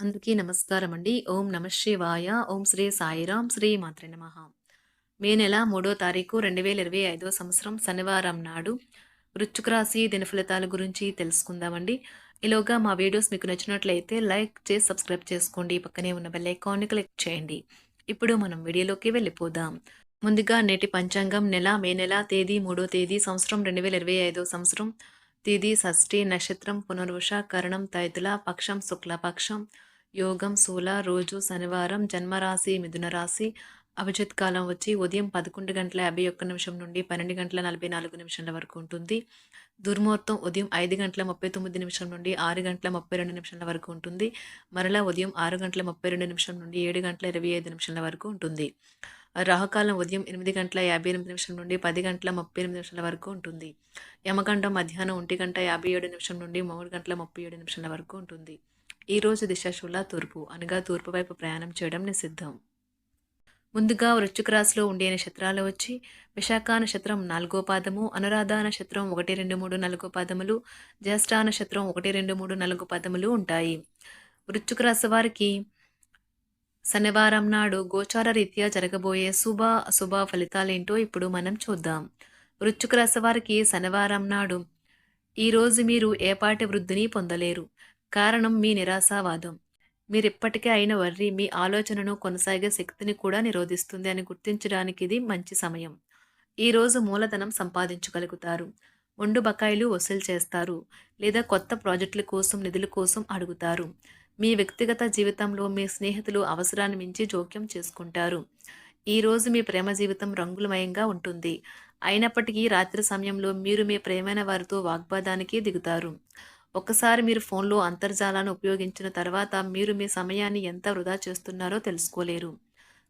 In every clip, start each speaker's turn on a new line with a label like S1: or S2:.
S1: అందుకే నమస్కారం అండి. ఓం నమ శివాయ. ఓం శ్రీ సాయిరాం. శ్రీ మాత్రే నమ మే నెల మూడో తారీఖు 2025 సంవత్సరం శనివారం నాడు వృశ్చిక రాశి దినఫలితాల గురించి తెలుసుకుందామండి. ఈలోగా మా వీడియోస్ మీకు నచ్చినట్లయితే లైక్ చేసి సబ్స్క్రైబ్ చేసుకోండి. పక్కనే ఉన్న బెల్ ఐకాన్‌ని క్లిక్ చేయండి. ఇప్పుడు మనం వీడియోలోకి వెళ్ళిపోదాం. ముందుగా నేటి పంచాంగం నెల మే నెల తేదీ మూడో తేదీ సంవత్సరం 2025 సంవత్సరం తేదీ షష్ఠి నక్షత్రం పునర్వష కరణం తైతుల పక్షం శుక్లపక్షం యోగం శూల రోజు శనివారం జన్మరాశి మిథునరాశి అభిజిత్ కాలం వచ్చి ఉదయం పదకొండు గంటల యాభై ఒక్క నిమిషం నుండి పన్నెండు గంటల నలభై నాలుగు నిమిషాల వరకు ఉంటుంది. దుర్ముహూర్తం ఉదయం ఐదు గంటల ముప్పై తొమ్మిది నిమిషం నుండి ఆరు గంటల ముప్పై రెండు నిమిషాల వరకు ఉంటుంది. మరలా ఉదయం ఆరు గంటల ముప్పై రెండు నిమిషం నుండి ఏడు గంటల ఇరవై ఐదు నిమిషాల వరకు ఉంటుంది. రాహుకాలం ఉదయం ఎనిమిది గంటల యాభై ఎనిమిది నిమిషం నుండి పది గంటల ముప్పై ఎనిమిది నిమిషాల వరకు ఉంటుంది. యమగండం మధ్యాహ్నం ఒంటి గంట యాభై ఏడు నిమిషం నుండి మూడు గంటల ముప్పై ఏడు నిమిషాల వరకు ఉంటుంది. ఈరోజు రోజు తూర్పు అనగా తూర్పు వైపు ప్రయాణం చేయడం నిషిద్ధం. ముందుగా వృశ్చిక రాశిలో ఉండే నక్షత్రాలు వచ్చి విశాఖ నక్షత్రం నాలుగో పాదము అనురాధ నక్షత్రం ఒకటి రెండు మూడు నాలుగో పాదములు జ్యేష్ఠ నక్షత్రం ఒకటి రెండు మూడు నాలుగు పాదములు ఉంటాయి. వృశ్చిక రాశి వారికి శనివారం నాడు గోచార రీత్యా జరగబోయే శుభ అశుభ ఫలితాలేంటో ఇప్పుడు మనం చూద్దాం. వృశ్చిక రాశి వారికి శనివారం నాడు ఈరోజు మీరు ఏపాటి వృద్ధిని పొందలేరు. కారణం మీ నిరాశావాదం. మీరిప్పటికే అయిన వర్రి మీ ఆలోచనను కొనసాగే శక్తిని కూడా నిరోధిస్తుంది అని గుర్తించడానికి ఇది మంచి సమయం. ఈరోజు మూలధనం సంపాదించగలుగుతారు. మొండు బకాయిలు వసూలు చేస్తారు. లేదా కొత్త ప్రాజెక్టుల కోసం నిధుల కోసం అడుగుతారు. మీ వ్యక్తిగత జీవితంలో మీ స్నేహితులు అవసరాన్ని మించి జోక్యం చేసుకుంటారు. ఈరోజు మీ ప్రేమ జీవితం రంగులమయంగా ఉంటుంది. అయినప్పటికీ రాత్రి సమయంలో మీరు మీ ప్రేమైన వారితో వాగ్వాదానికి దిగుతారు. ఒకసారి మీరు ఫోన్లో అంతర్జాలాన్ని ఉపయోగించిన తర్వాత మీరు మీ సమయాన్ని ఎంత వృధా చేస్తున్నారో తెలుసుకోలేరు.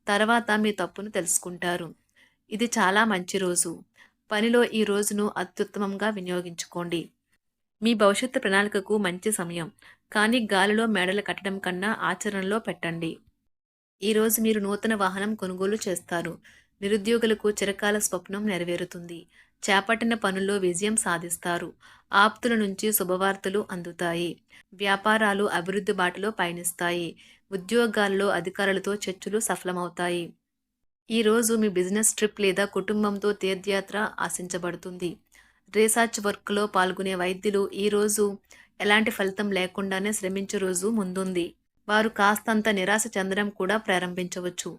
S1: తర్వాత మీ తప్పును తెలుసుకుంటారు. ఇది చాలా మంచి రోజు. పనిలో ఈ రోజును అత్యుత్తమంగా వినియోగించుకోండి. మీ భవిష్యత్తు ప్రణాళికకు మంచి సమయం. కానీ గాలిలో మేడలు కట్టడం కన్నా ఆచరణలో పెట్టండి. ఈరోజు మీరు నూతన వాహనం కొనుగోలు చేస్తారు. నిరుద్యోగులకు చిరకాల స్వప్నం నెరవేరుతుంది. చేపట్టిన పనుల్లో విజయం సాధిస్తారు. ఆప్తుల నుంచి శుభవార్తలు అందుతాయి. వ్యాపారాలు అభివృద్ధి బాటలో పయనిస్తాయి. ఉద్యోగాల్లో అధికారులతో చర్చలు సఫలమవుతాయి. ఈరోజు మీ బిజినెస్ ట్రిప్ లేదా కుటుంబంతో తీర్థయాత్ర ఆశించబడుతుంది. రీసెర్చ్ వర్క్లో పాల్గొనే వైద్యులు ఈరోజు ఎలాంటి ఫలితం లేకుండానే శ్రమించే రోజు ముందుంది. వారు కాస్తంత నిరాశ చెందడం కూడా ప్రారంభించవచ్చు.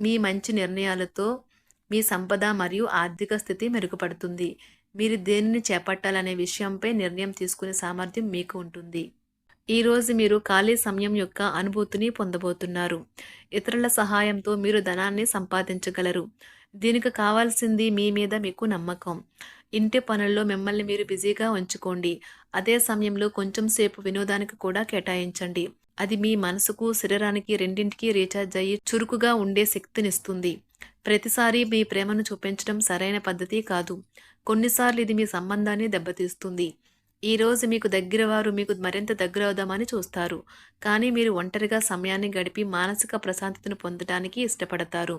S1: మీ మంచి నిర్ణయాలతో మీ సంపద మరియు ఆర్థిక స్థితి మెరుగుపడుతుంది. మీరు దేనిని చేపట్టాలనే విషయంపై నిర్ణయం తీసుకునే సామర్థ్యం మీకు ఉంటుంది. ఈరోజు మీరు ఖాళీ సమయం యొక్క అనుభూతిని పొందబోతున్నారు. ఇతరుల సహాయంతో మీరు ధనాన్ని సంపాదించగలరు. దీనికి కావాల్సింది మీ మీద మీకు నమ్మకం. ఇంటి పనుల్లో మిమ్మల్ని మీరు బిజీగా ఉంచుకోండి. అదే సమయంలో కొంచెం సేపు వినోదానికి కూడా కేటాయించండి. అది మీ మనసుకు శరీరానికి రెండింటికి రీఛార్జ్ అయ్యి చురుకుగా ఉండే శక్తినిస్తుంది. ప్రతిసారి మీ ప్రేమను చూపించడం సరైన పద్ధతి కాదు. కొన్నిసార్లు ఇది మీ సంబంధాన్ని దెబ్బతీస్తుంది. ఈ రోజు మీకు దగ్గర వారు మీకు మరింత దగ్గర అవుదామని చూస్తారు. కానీ మీరు ఒంటరిగా సమయాన్ని గడిపి మానసిక ప్రశాంతతను పొందడానికి ఇష్టపడతారు.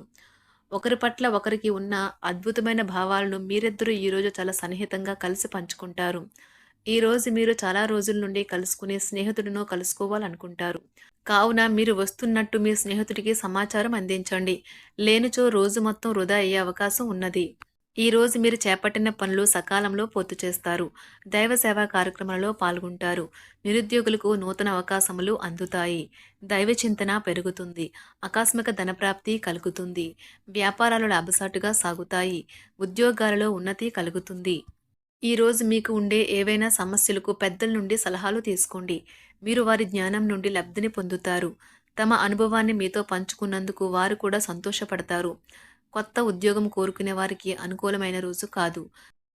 S1: ఒకరి పట్ల ఒకరికి ఉన్న అద్భుతమైన భావాలను మీరిద్దరూ ఈరోజు చాలా సన్నిహితంగా కలిసి పంచుకుంటారు. ఈ రోజు మీరు చాలా రోజుల నుండి కలుసుకునే స్నేహితుడినో కలుసుకోవాలనుకుంటారు. కావున మీరు వస్తున్నట్టు మీ స్నేహితుడికి సమాచారం అందించండి. లేనిచో రోజు మొత్తం వృధా అయ్యే అవకాశం ఉన్నది. ఈరోజు మీరు చేపట్టిన పనులు సకాలంలో పూర్తి చేస్తారు. దైవ సేవా కార్యక్రమాలలో పాల్గొంటారు. నిరుద్యోగులకు నూతన అవకాశములు అందుతాయి. దైవ చింతన పెరుగుతుంది. ఆకస్మిక ధనప్రాప్తి కలుగుతుంది. వ్యాపారాలు లాభసాటుగా సాగుతాయి. ఉద్యోగాలలో ఉన్నతి కలుగుతుంది. ఈరోజు మీకు ఉండే ఏవైనా సమస్యలకు పెద్దల నుండి సలహాలు తీసుకోండి. మీరు వారి జ్ఞానం నుండి లబ్ధిని పొందుతారు. తమ అనుభవాన్ని మీతో పంచుకున్నందుకు వారు కూడా సంతోషపడతారు. కొత్త ఉద్యోగం కోరుకునే వారికి అనుకూలమైన రోజు కాదు.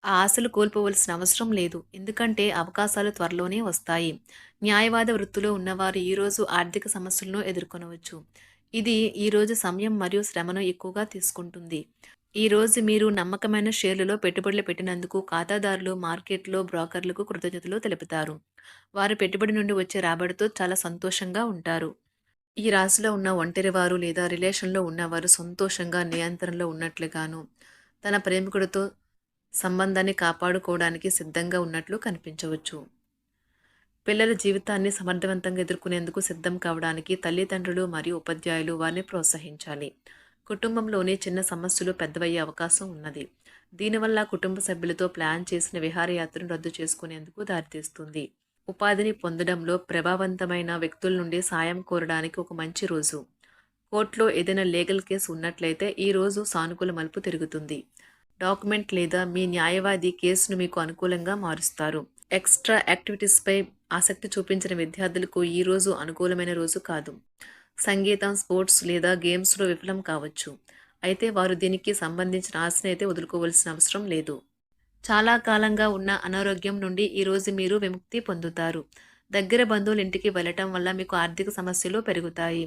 S1: ఆ ఆశలు కోల్పోవలసిన అవసరం లేదు. ఎందుకంటే అవకాశాలు త్వరలోనే వస్తాయి. న్యాయవాద వృత్తిలో ఉన్నవారు ఈరోజు ఆర్థిక సమస్యలను ఎదుర్కొనవచ్చు. ఇది ఈరోజు సమయం మరియు శ్రమను ఎక్కువగా తీసుకుంటుంది. ఈరోజు మీరు నమ్మకమైన షేర్లలో పెట్టుబడులు పెట్టినందుకు ఖాతాదారులు మార్కెట్లో బ్రోకర్లకు కృతజ్ఞతలు తెలుపుతారు. వారు పెట్టుబడి నుండి వచ్చే రాబడితో చాలా సంతోషంగా ఉంటారు. ఈ రాశిలో ఉన్న ఒంటరివారు లేదా రిలేషన్లో ఉన్నవారు సంతోషంగా నియంత్రణలో ఉన్నట్లుగాను తన ప్రేమికుడితో సంబంధాన్ని కాపాడుకోవడానికి సిద్ధంగా ఉన్నట్లు కనిపించవచ్చు. పిల్లల జీవితాన్ని సమర్థవంతంగా ఎదుర్కొనేందుకు సిద్ధం కావడానికి తల్లిదండ్రులు మరియు ఉపాధ్యాయులు వారిని ప్రోత్సహించాలి. కుటుంబంలోని చిన్న సమస్యలు పెద్దవయ్యే అవకాశం ఉన్నది. దీనివల్ల కుటుంబ సభ్యులతో ప్లాన్ చేసిన విహారయాత్రను రద్దు చేసుకునేందుకు దారితీస్తుంది. ఉపాధిని పొందడంలో ప్రభావవంతమైన వ్యక్తుల నుండి సాయం కోరడానికి ఒక మంచి రోజు. కోర్టులో ఏదైనా లీగల్ కేసు ఉన్నట్లయితే ఈ రోజు సానుకూల మలుపు తిరుగుతుంది. డాక్యుమెంట్ లేదా మీ న్యాయవాది కేసును మీకు అనుకూలంగా మారుస్తారు. ఎక్స్ట్రా యాక్టివిటీస్పై ఆసక్తి చూపించిన విద్యార్థులకు ఈ రోజు అనుకూలమైన రోజు కాదు. సంగీతం స్పోర్ట్స్ లేదా గేమ్స్లో విఫలం కావచ్చు. అయితే వారు దీనికి సంబంధించిన ఆశనైతే అయితే వదులుకోవాల్సిన అవసరం లేదు. చాలా కాలంగా ఉన్న అనారోగ్యం నుండి ఈరోజు మీరు విముక్తి పొందుతారు. దగ్గర బంధువుల ఇంటికి వెళ్ళటం వల్ల మీకు ఆర్థిక సమస్యలు పెరుగుతాయి.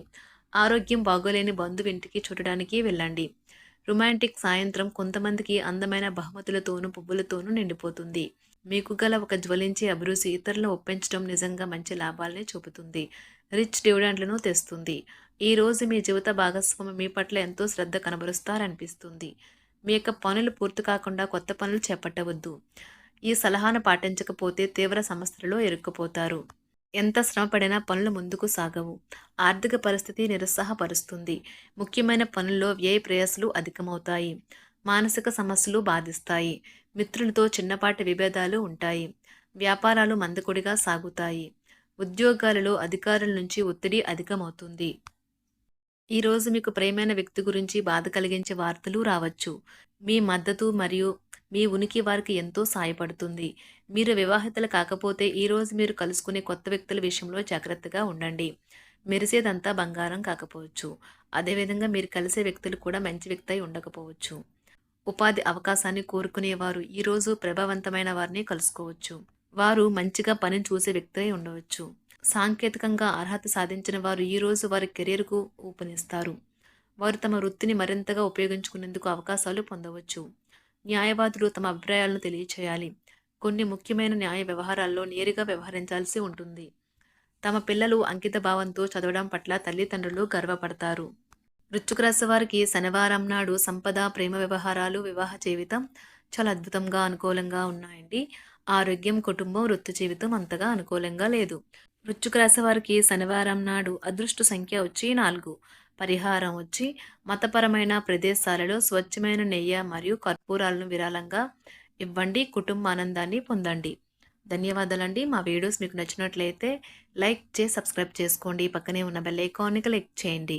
S1: ఆరోగ్యం బాగోలేని బంధువు ఇంటికి చూడడానికి వెళ్ళండి. రొమాంటిక్ సాయంత్రం కొంతమందికి అందమైన బహుమతులతోనూ పువ్వులతోనూ నిండిపోతుంది. మీకు గల ఒక జ్వలించే అభిరుచి ఇతరులను ఒప్పించడం నిజంగా మంచి లాభాలని చూపుతుంది. రిచ్ డివిడెంట్లను తెస్తుంది. ఈ రోజు మీ జీవిత భాగస్వామి మీ పట్ల ఎంతో శ్రద్ధ కనబరుస్తారనిపిస్తుంది. మీ యొక్క పనులు పూర్తి కాకుండా కొత్త పనులు చేపట్టవద్దు. ఈ సలహాను పాటించకపోతే తీవ్ర సమస్యలలో ఇరుక్కుపోతారు. ఎంత శ్రమపడినా పనులు ముందుకు సాగవు. ఆర్థిక పరిస్థితి నిరుత్సాహపరుస్తుంది. ముఖ్యమైన పనుల్లో వ్యయ ప్రయాసలు అధికమవుతాయి. మానసిక సమస్యలు బాధిస్తాయి. మిత్రులతో చిన్నపాటి విభేదాలు ఉంటాయి. వ్యాపారాలు మందకొడిగా సాగుతాయి. ఉద్యోగాలలో అధికారుల నుంచి ఒత్తిడి అధికమవుతుంది. ఈరోజు మీకు ప్రేమైన వ్యక్తి గురించి బాధ కలిగించే వార్తలు రావచ్చు. మీ మద్దతు మరియు మీ ఉనికి వారికి ఎంతో సాయపడుతుంది. మీరు వివాహితలు కాకపోతే ఈరోజు మీరు కలుసుకునే కొత్త వ్యక్తుల విషయంలో జాగ్రత్తగా ఉండండి. మెరిసేదంతా బంగారం కాకపోవచ్చు. అదేవిధంగా మీరు కలిసే వ్యక్తులు కూడా మంచి వ్యక్తి అయి ఉండకపోవచ్చు. ఉపాధి అవకాశాన్ని కోరుకునేవారు ఈరోజు ప్రభావవంతమైన వారిని కలుసుకోవచ్చు. వారు మంచిగా పని చూసే వ్యక్తి ఉండవచ్చు. సాంకేతికంగా అర్హత సాధించిన వారు ఈరోజు వారి కెరీర్కు ఊపనిస్తారు. వారు తమ వృత్తిని మరింతగా ఉపయోగించుకునేందుకు అవకాశాలు పొందవచ్చు. న్యాయవాదులు తమ అభిప్రాయాలను తెలియచేయాలి. కొన్ని ముఖ్యమైన న్యాయ వ్యవహారాల్లో నేరుగా వ్యవహరించాల్సి ఉంటుంది. తమ పిల్లలు అంకిత భావంతో చదవడం పట్ల తల్లిదండ్రులు గర్వపడతారు. వృశ్చిక రాశి వారికి శనివారం నాడు సంపద ప్రేమ వ్యవహారాలు వివాహ జీవితం చాలా అద్భుతంగా అనుకూలంగా ఉన్నాయండి. ఆరోగ్యం కుటుంబం వృత్తి జీవితం అంతగా అనుకూలంగా లేదు. వృశ్చిక రాశి వారికి శనివారం నాడు అదృష్ట సంఖ్య వచ్చి నాలుగు. పరిహారం వచ్చి మతపరమైన ప్రదేశాలలో స్వచ్ఛమైన నెయ్యి మరియు కర్పూరాలను విరాళంగా ఇవ్వండి. కుటుంబ ఆనందాన్ని పొందండి. ధన్యవాదాలండి. మా వీడియోస్ మీకు నచ్చినట్లయితే లైక్ చేసి సబ్స్క్రైబ్ చేసుకోండి. పక్కనే ఉన్న బెల్ ఐకాన్ని క్లిక్ చేయండి.